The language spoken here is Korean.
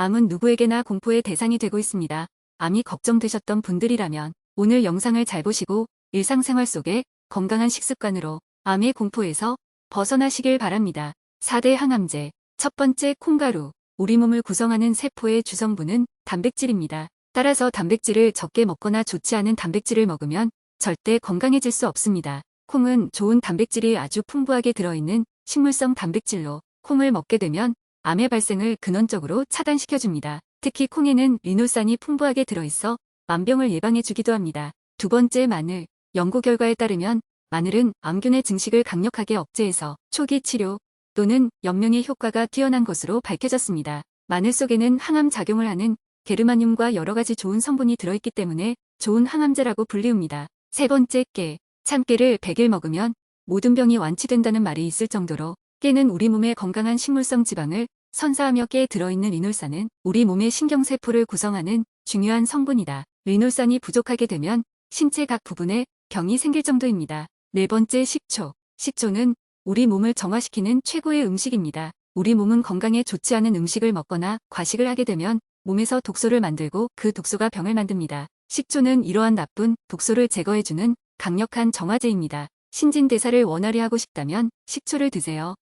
암은 누구에게나 공포의 대상이 되고 있습니다. 암이 걱정되셨던 분들이라면 오늘 영상을 잘 보시고 일상생활 속에 건강한 식습관으로 암의 공포에서 벗어나시길 바랍니다. 4대 항암제. 첫 번째 콩가루. 우리 몸을 구성하는 세포의 주성분은 단백질입니다. 따라서 단백질을 적게 먹거나 좋지 않은 단백질을 먹으면 절대 건강해질 수 없습니다. 콩은 좋은 단백질이 아주 풍부하게 들어있는 식물성 단백질로 콩을 먹게 되면 암의 발생을 근원적으로 차단시켜줍니다. 특히 콩에는 리놀산이 풍부하게 들어있어 만병을 예방해주기도 합니다. 두 번째 마늘. 연구 결과에 따르면 마늘은 암균의 증식을 강력하게 억제해서 초기 치료 또는 연명의 효과가 뛰어난 것으로 밝혀졌습니다. 마늘 속에는 항암 작용을 하는 게르마늄과 여러 가지 좋은 성분이 들어있기 때문에 좋은 항암제라고 불리웁니다. 세 번째 깨. 참깨를 100일 먹으면 모든 병이 완치된다는 말이 있을 정도로 깨는 우리 몸의 건강한 식물성 지방을 선사하며 깨에 들어있는 리놀산은 우리 몸의 신경세포를 구성하는 중요한 성분이다. 리놀산이 부족하게 되면 신체 각 부분에 병이 생길 정도입니다. 네 번째 식초. 식초는 우리 몸을 정화시키는 최고의 음식입니다. 우리 몸은 건강에 좋지 않은 음식을 먹거나 과식을 하게 되면 몸에서 독소를 만들고 그 독소가 병을 만듭니다. 식초는 이러한 나쁜 독소를 제거해주는 강력한 정화제입니다. 신진대사를 원활히 하고 싶다면 식초를 드세요.